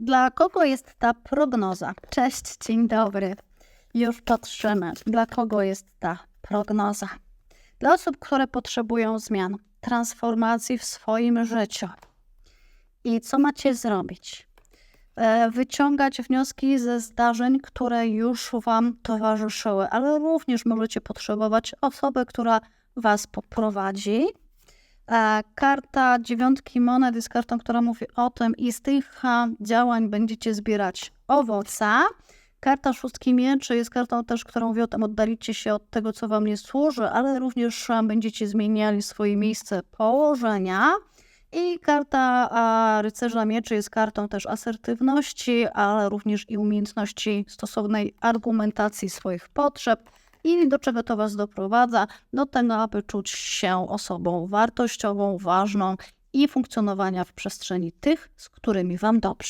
Dla kogo jest ta prognoza? Cześć, dzień dobry. Już patrzymy, dla kogo jest ta prognoza. Dla osób, które potrzebują zmian, transformacji w swoim życiu. I co macie zrobić? E, Wyciągać wnioski ze zdarzeń, które już Wam towarzyszyły, ale również możecie potrzebować osoby, która Was poprowadzi. E, Karta dziewiątki monet jest kartą, która mówi o tym, i z tych e, działań będziecie zbierać owoce. Karta szóstki mieczy jest kartą też, która mówi o tym, oddalicie się od tego, co wam nie służy, ale również e, będziecie zmieniali swoje miejsce położenia. I karta rycerza mieczy jest kartą też asertywności, ale również i umiejętności stosownej argumentacji swoich potrzeb. I do czego to Was doprowadza? Do tego, aby czuć się osobą wartościową, ważną i funkcjonowania w przestrzeni tych, z którymi Wam dobrze.